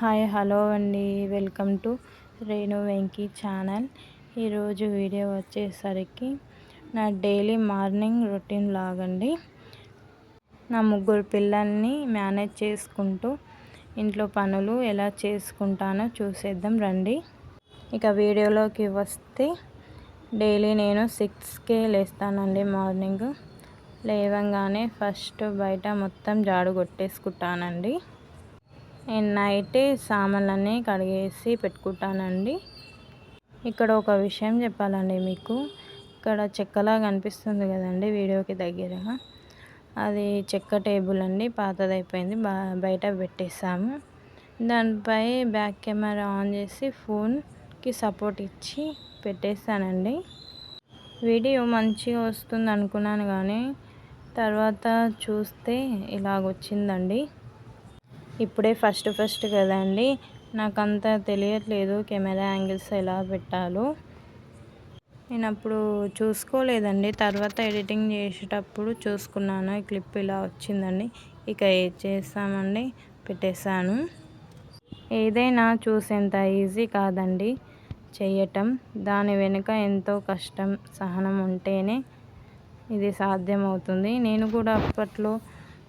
Hi hello అండి. Welcome to Renu Venky channel. ఈరోజు video వచ్చేసరికి నా డైలీ మార్నింగ్ రొటీన్ లాగండి. నా ముగ్గురు పిల్లల్ని మేనేజ్ చేసుకుంటూ ఇంట్లో పనులు ఎలా చేసుకుంటానో చూసేద్దాం రండి. ఇక వీడియోలోకి వస్తే డైలీ నేను సిక్స్కే లేస్తానండి మార్నింగ్. లేవంగానే ఫస్ట్ బయట మొత్తం జాడు కొట్టేసుకుంటానండి. నేను నైటే సామాన్లన్నీ కడిగేసి పెట్టుకుంటానండి. ఇక్కడ ఒక విషయం చెప్పాలండి మీకు. ఇక్కడ చెక్కలా కనిపిస్తుంది కదండి వీడియోకి దగ్గరగా. అది చెక్క టేబుల్ అండి పాతదైపోయింది బా బయట పెట్టేసాము దానిపై బ్యాక్ కెమెరా ఆన్ చేసి ఫోన్కి సపోర్ట్ ఇచ్చి పెట్టేశానండి. వీడియో మంచిగా వస్తుంది అనుకున్నాను కానీ తర్వాత చూస్తే ఇలాగొచ్చిందండి. ఇప్పుడే ఫస్ట్ ఫస్ట్ కదండి. నాకు అంత తెలియట్లేదు కెమెరా యాంగిల్స్ ఎలా పెట్టాలో. నేను అప్పుడు చూసుకోలేదండి. తర్వాత ఎడిటింగ్ చేసేటప్పుడు చూసుకున్నాను. ఈ క్లిప్ ఇలా వచ్చిందండి. ఇక ఏది చేస్తామండి? పెట్టేశాను. ఏదైనా చూసేంత ఈజీ కాదండి. చేయటం దాని వెనుక ఎంతో కష్టం సహనం ఉంటేనే ఇది సాధ్యమవుతుంది. నేను కూడా అప్పట్లో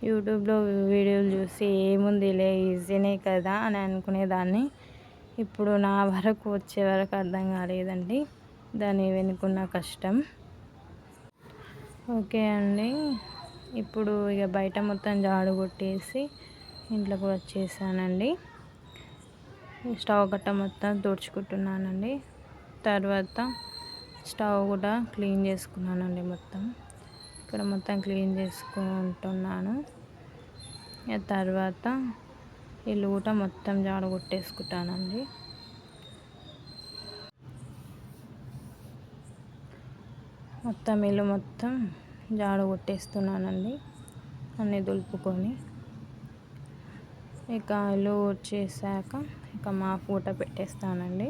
యూట్యూబ్లో వీడియోలు చూసి ఏముందిలే ఈజీనే కదా అని అనుకునేదాన్ని. ఇప్పుడు నా వరకు వచ్చే వరకు అర్థం కాలేదండి. దాని వెనుకున్న కష్టం. ఓకే అండి. ఇప్పుడు ఇక బయట మొత్తం జాడు కొట్టేసి ఇంట్లోకి వచ్చేసానండి. స్టవ్ గట్ట మొత్తం తుడుచుకుంటున్నానండి. తర్వాత స్టవ్ కూడా క్లీన్ చేసుకున్నానండి మొత్తం. ఇక్కడ మొత్తం క్లీన్ చేసుకుంటున్నాను. తర్వాత ఈ లూట మొత్తం జాడ కొట్టేసుకుంటానండి. మొత్తం ఇల్లు మొత్తం జాడ కొట్టేస్తున్నానండి. అన్నీ దులుపుకొని. ఇక ఇల్లు వచ్చేసాక ఇక మా పూట పెట్టేస్తానండి.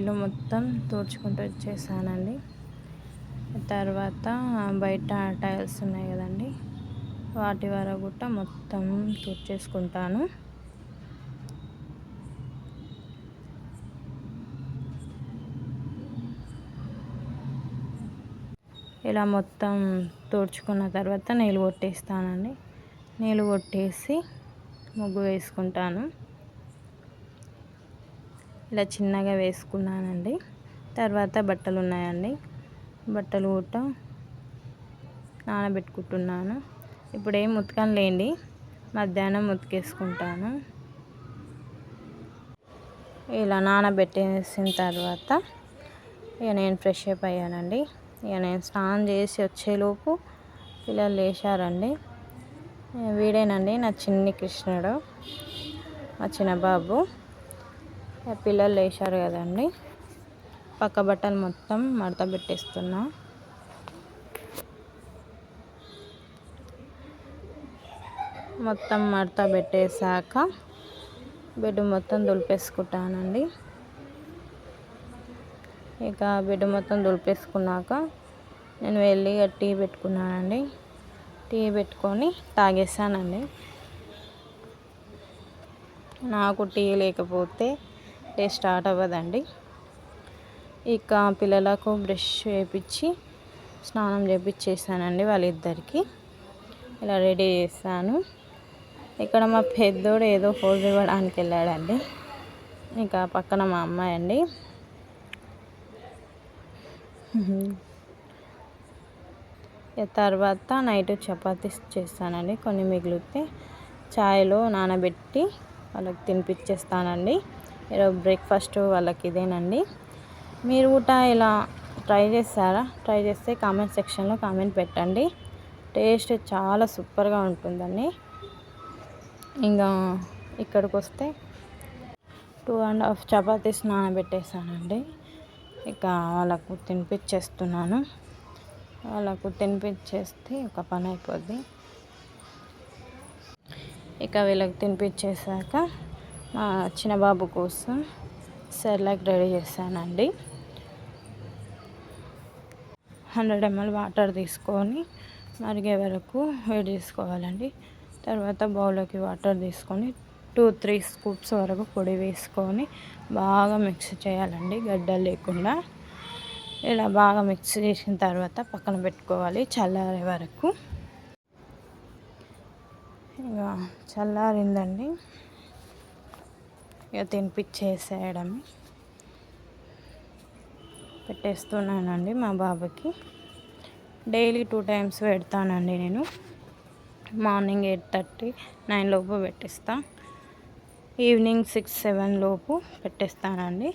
ఇల్లు మొత్తం తుడుచుకుంటూ వచ్చేసానండి. తర్వాత బయట టైల్స్ ఉన్నాయి కదండి. వాటి వర కూడా మొత్తం తుడిచేసుకుంటాను ఇలా మొత్తం తుడుచుకున్న తర్వాత నీళ్ళు కొట్టేస్తానండి. నీళ్ళు కొట్టేసి ముగ్గు వేసుకుంటాను. ఇలా చిన్నగా వేసుకున్నానండి. తర్వాత బట్టలు ఉన్నాయండి. బట్టలు కూడా నానబెట్టుకుంటున్నాను. ఇప్పుడు ఏం లేండి మధ్యాహ్నం ఉతికేసుకుంటాను ఇలా నానబెట్టేసిన తర్వాత ఇక నేను ఫ్రెష్ అప్ అయ్యానండి. ఇక నేను స్నానం చేసి వచ్చేలోపు పిల్లలు లేచారండి. వీడేనండి నా చిన్ని కృష్ణుడు మా చిన్న బాబు పిల్లలు లేచారు కదండి. పక్క బట్టలు మొత్తం మడత పెట్టేస్తున్నా. మొత్తం మడత పెట్టేశాక బెడ్ మొత్తం దులిపేసుకుంటానండి. ఇక బెడ్ మొత్తం దులిపేసుకున్నాక నేను వెళ్ళి టీ పెట్టుకున్నానండి. టీ పెట్టుకొని తాగేసానండి నాకు టీ లేకపోతే టేస్ట్ స్టార్ట్ అవ్వదండి. ఇక పిల్లలకు బ్రష్ చేయించి స్నానం చేపించేసానండి వాళ్ళిద్దరికి. ఇలా రెడీ చేస్తాను ఇక్కడ మా పెద్దోడు ఏదో ఫోజ్ ఇవ్వడానికి వెళ్ళాడండి. ఇంకా పక్కన మా అమ్మాయి అండి. తర్వాత నైట్ చపాతీ చేస్తానండి. కొన్ని మిగిలితే ఛాయ్లో నానబెట్టి వాళ్ళకి తినిపించేస్తానండి ఈరోజు బ్రేక్ఫాస్ట్ వాళ్ళకి ఇదేనండి. మీరు కూడా ఇలా ట్రై చేస్తారా? ట్రై చేస్తే కామెంట్ సెక్షన్లో కామెంట్ పెట్టండి. టేస్ట్ చాలా సూపర్గా ఉంటుందండి. ఇంకా ఇక్కడికి వస్తే టూ అండ్ హాఫ్ చపాతీస్ నానబెట్టేసానండి ఇక వాళ్ళకు తినిపించేస్తున్నాను. వాళ్ళకు తినిపించేస్తే ఒక పని అయిపోద్ది. ఇక వీళ్ళకి తినిపించేసాక మా చిన్న బాబు కోసం సెర్లాక్ రెడీ చేశానండి. హండ్రెడ్ ఎంఎల్ వాటర్ తీసుకొని మరిగే వరకు వేడి చేసుకోవాలండి. తర్వాత బౌల్లోకి వాటర్ తీసుకొని టూ త్రీ స్కూప్స్ వరకు పొడి వేసుకొని బాగా మిక్స్ చేయాలండి గడ్డలు లేకుండా. ఇలా బాగా మిక్స్ చేసిన తర్వాత పక్కన పెట్టుకోవాలి చల్లారే వరకు. ఇక చల్లారిందండి. ఇక తినిపించేసేయడం పెట్టేస్తున్నానండి మా బాబుకి. డైలీ టూ టైమ్స్ పెడతానండి నేను. మార్నింగ్ ఎయిట్ థర్టీ నైన్ లోపు పెట్టిస్తా. ఈవినింగ్ సిక్స్ సెవెన్ లోపు పెట్టేస్తానండి.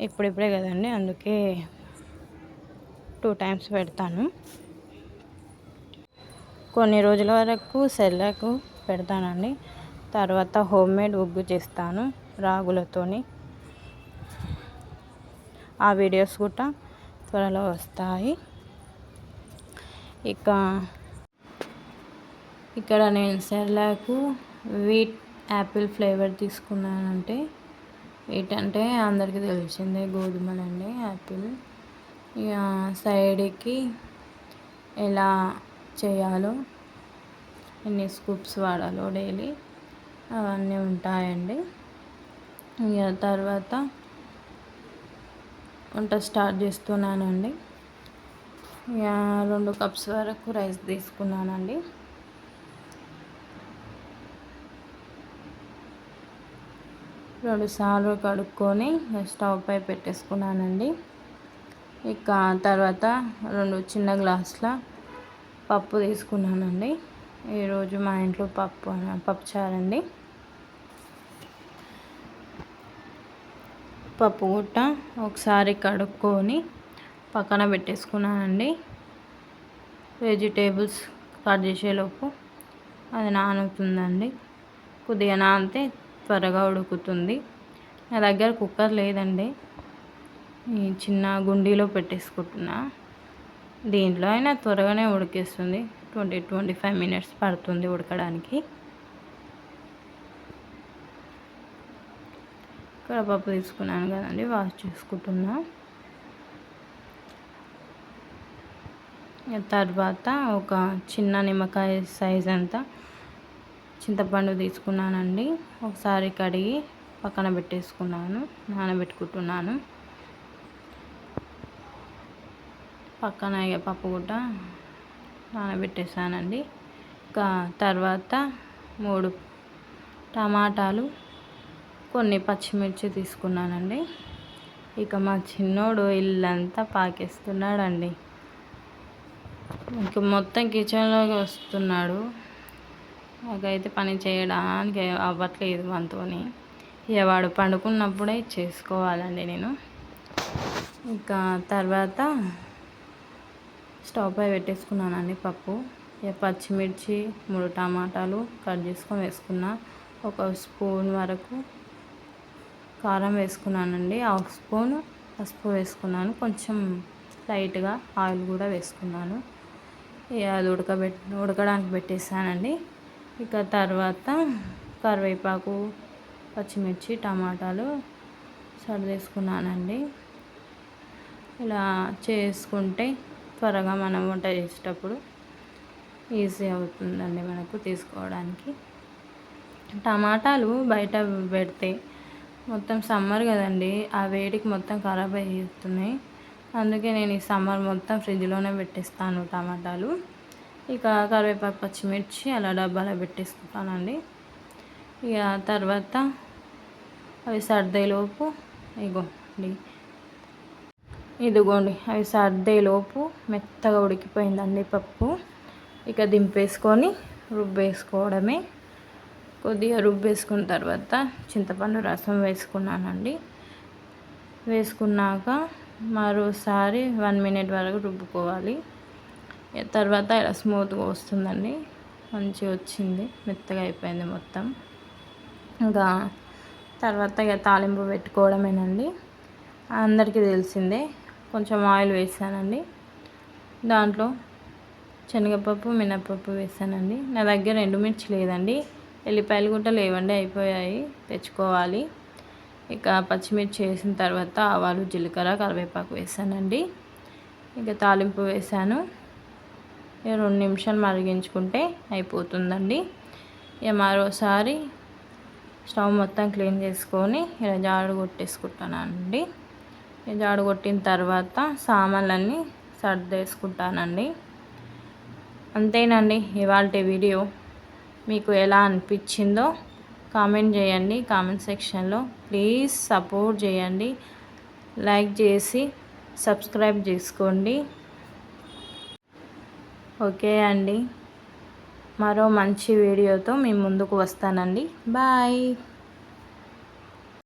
ఇప్పుడిప్పుడే కదండి అందుకే టూ టైమ్స్ పెడతాను. కొన్ని రోజుల వరకు సెల్లకు పెడతానండి. తర్వాత హోమ్ మేడ్ ఉగ్గు చేస్తాను రాగులతోని. ఆ వీడియోస్ కూడా త్వరలో వస్తాయి. ఇక ఇక్కడ నేను సెర్లాకు వీట్ యాపిల్ ఫ్లేవర్ తీసుకున్నానంటే ఏంటంటే అందరికీ తెలిసిందే గోధుమలండి యాపిల్. ఇక సైడ్కి ఎలా చేయాలో ఎన్ని స్కూప్స్ వాడాలో డైలీ అవన్నీ ఉంటాయండి. ఇక తర్వాత వంట స్టార్ట్ చేస్తున్నానండి. రెండు కప్స్ వరకు రైస్ తీసుకున్నానండి. రెండు సార్లు కడుక్కొని స్టవ్ పై పెట్టేసుకున్నానండి. ఇక తర్వాత రెండు చిన్న గ్లాసుల పప్పు తీసుకున్నానండి. ఈరోజు మా ఇంట్లో పప్పు పప్పు పప్పు గుట్ట ఒకసారి కడుక్కొని పక్కన పెట్టేసుకున్నానండి. వెజిటేబుల్స్ కట్ చేసేలోపు అది నానుతుందండి. కొద్దిగా నానితే త్వరగా ఉడుకుతుంది. నా దగ్గర కుక్కర్ లేదండి. ఈ చిన్న గుండీలో పెట్టేసుకుంటున్నా. దీంట్లో అయినా త్వరగానే ఉడికేస్తుంది. ట్వంటీ ట్వంటీ ఫైవ్ మినిట్స్ పడుతుంది ఉడకడానికి. కడపప్పు తీసుకున్నాను కదండి వాష్ చేసుకుంటున్నా. తర్వాత ఒక చిన్న నిమ్మకాయ సైజ్ అంతా చింతపండు తీసుకున్నానండి. ఒకసారి కడిగి పక్కన పెట్టేసుకున్నాను నానబెట్టుకుంటున్నాను. పక్కన ఇక పప్పు గుట్ట నానబెట్టేసానండి ఇంకా తర్వాత మూడు టమాటాలు కొన్ని పచ్చిమిర్చి తీసుకున్నానండి. ఇక మా చిన్నోడు ఇల్లంతా పాకేస్తున్నాడండి. ఇంక మొత్తం కిచెన్లోకి వస్తున్నాడు. నాకైతే పని చేయడానికి అవ్వట్లేదు మనతోని. ఇక వాడు పండుకున్నప్పుడే చేసుకోవాలండి నేను. ఇంకా తర్వాత స్టవ్ పై పెట్టేసుకున్నానండి పప్పు. ఇక పచ్చిమిర్చి మూడు టమాటాలు కట్ చేసుకొని వేసుకున్నా. ఒక స్పూన్ వరకు కారం వేసుకున్నానండి. హాఫ్ స్పూన్ పసుపు వేసుకున్నాను. కొంచెం లైట్గా ఆయిల్ కూడా వేసుకున్నాను. ఇక అది ఉడకబెట్ ఉడకడానికి పెట్టేసానండి ఇక తర్వాత కరివేపాకు పచ్చిమిర్చి టమాటాలు సర్దేసుకున్నానండి. ఇలా చేసుకుంటే త్వరగా మనం వంట చేసేటప్పుడు ఈజీ అవుతుందండి మనకు తీసుకోవడానికి. టమాటాలు బయట పెడితే మొత్తం సమ్మర్ కదండి ఆ వేడికి మొత్తం ఖరాబ్ అయిపోతున్నాయి అందుకే నేను ఈ సమ్మర్ మొత్తం ఫ్రిడ్జ్లోనే పెట్టేస్తాను టమాటాలు. ఇక కరివేపాకు పచ్చిమిర్చి అలా డబ్బాలో పెట్టేసుకుంటానండి. ఇక తర్వాత అవి సర్దేలోపు ఇగోండి. ఇదిగోండి అవి సర్దేలోపు మెత్తగా ఉడికిపోయిందండి పప్పు. ఇక దింపేసుకొని రుబ్బేసుకోవడమే. కొద్దిగా రుబ్బేసుకున్న తర్వాత చింతపండు రసం వేసుకున్నానండి. వేసుకున్నాక మరోసారి వన్ మినిట్ వరకు రుబ్బుకోవాలి. తర్వాత ఇలా స్మూత్గా వస్తుందండి. మంచిగా వచ్చింది. మెత్తగా అయిపోయింది మొత్తం. ఇంకా తర్వాత ఇక తాలింపు పెట్టుకోవడమేనండి. అందరికీ తెలిసిందే కొంచెం ఆయిల్ వేసానండి. దాంట్లో శనగపప్పు మినప్పప్పు వేసానండి. నా దగ్గర ఎండుమిర్చి లేదండి. ఎల్లిపాయలు కూడా లేవండి అయిపోయాయి. తెచ్చుకోవాలి. ఇక పచ్చిమిర్చి వేసిన తర్వాత ఆవాలు జీలకర్ర కరివేపాకు వేసానండి. ఇక తాలింపు వేసాను. రెండు నిమిషాలు మరిగించుకుంటే అయిపోతుందండి. ఇక మరోసారి స్టవ్ మొత్తం క్లీన్ చేసుకొని ఇలా జాడు కొట్టేసుకుంటానండి. జాడు కొట్టిన తర్వాత సామాన్లన్నీ సర్దేసుకుంటానండి. అంతేనండి ఇవాళ వీడియో. మీకు ఎలా అనిపించిందో కామెంట్ చేయండి కామెంట్ సెక్షన్లో. ప్లీజ్ సపోర్ట్ చేయండి లైక్ చేసి సబ్స్క్రైబ్ చేసుకోండి. ఓకే అండి. మరో మంచి వీడియోతో మీ ముందుకు వస్తానండి. బాయ్.